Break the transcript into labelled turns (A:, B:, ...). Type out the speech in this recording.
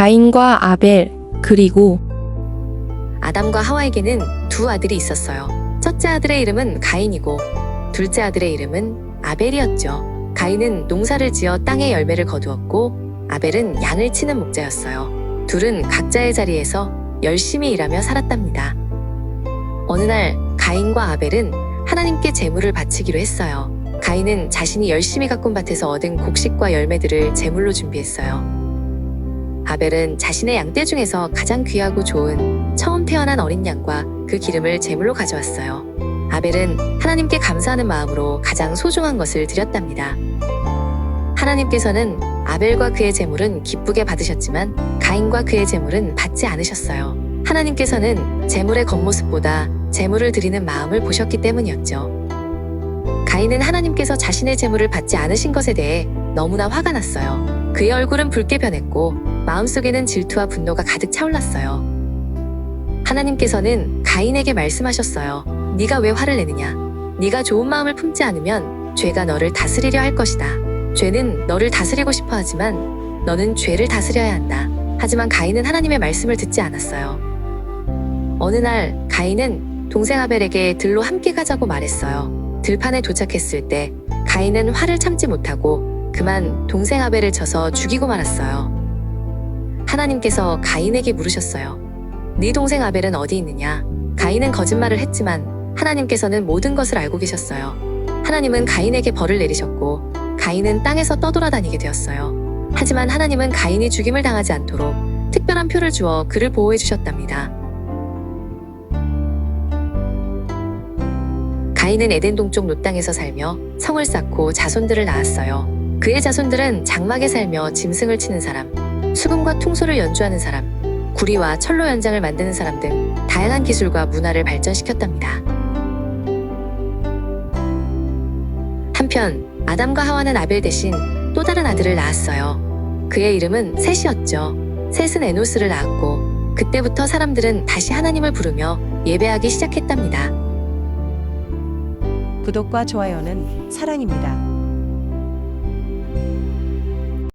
A: 가인과 아벨, 그리고
B: 아담과 하와에게는 두 아들이 있었어요. 첫째 아들의 이름은 가인이고 둘째 아들의 이름은 아벨이었죠. 가인은 농사를 지어 땅의 열매를 거두었고 아벨은 양을 치는 목자였어요. 둘은 각자의 자리에서 열심히 일하며 살았답니다. 어느 날 가인과 아벨은 하나님께 제물을 바치기로 했어요. 가인은 자신이 열심히 가꾼 밭에서 얻은 곡식과 열매들을 제물로 준비했어요. 아벨은 자신의 양떼 중에서 가장 귀하고 좋은 처음 태어난 어린 양과 그 기름을 제물로 가져왔어요. 아벨은 하나님께 감사하는 마음으로 가장 소중한 것을 드렸답니다. 하나님께서는 아벨과 그의 제물은 기쁘게 받으셨지만 가인과 그의 제물은 받지 않으셨어요. 하나님께서는 제물의 겉모습보다 제물을 드리는 마음을 보셨기 때문이었죠. 가인은 하나님께서 자신의 제물을 받지 않으신 것에 대해 너무나 화가 났어요. 그의 얼굴은 붉게 변했고 마음속에는 질투와 분노가 가득 차올랐어요. 하나님께서는 가인에게 말씀하셨어요. 네가 왜 화를 내느냐? 네가 좋은 마음을 품지 않으면 죄가 너를 다스리려 할 것이다. 죄는 너를 다스리고 싶어 하지만 너는 죄를 다스려야 한다. 하지만 가인은 하나님의 말씀을 듣지 않았어요. 어느 날 가인은 동생 아벨에게 들로 함께 가자고 말했어요. 들판에 도착했을 때 가인은 화를 참지 못하고 그만 동생 아벨을 쳐서 죽이고 말았어요. 하나님께서 가인에게 물으셨어요. 네 동생 아벨은 어디 있느냐? 가인은 거짓말을 했지만 하나님께서는 모든 것을 알고 계셨어요. 하나님은 가인에게 벌을 내리셨고 가인은 땅에서 떠돌아다니게 되었어요. 하지만 하나님은 가인이 죽임을 당하지 않도록 특별한 표를 주어 그를 보호해 주셨답니다. 가인은 에덴 동쪽 노 땅에서 살며 성을 쌓고 자손들을 낳았어요. 그의 자손들은 장막에 살며 짐승을 치는 사람, 수금과 퉁소를 연주하는 사람, 구리와 철로 연장을 만드는 사람 등 다양한 기술과 문화를 발전시켰답니다. 한편 아담과 하와는 아벨 대신 또 다른 아들을 낳았어요. 그의 이름은 셋이었죠. 셋은 에노스를 낳았고 그때부터 사람들은 다시 하나님을 부르며 예배하기 시작했답니다.
C: 구독과 좋아요는 사랑입니다.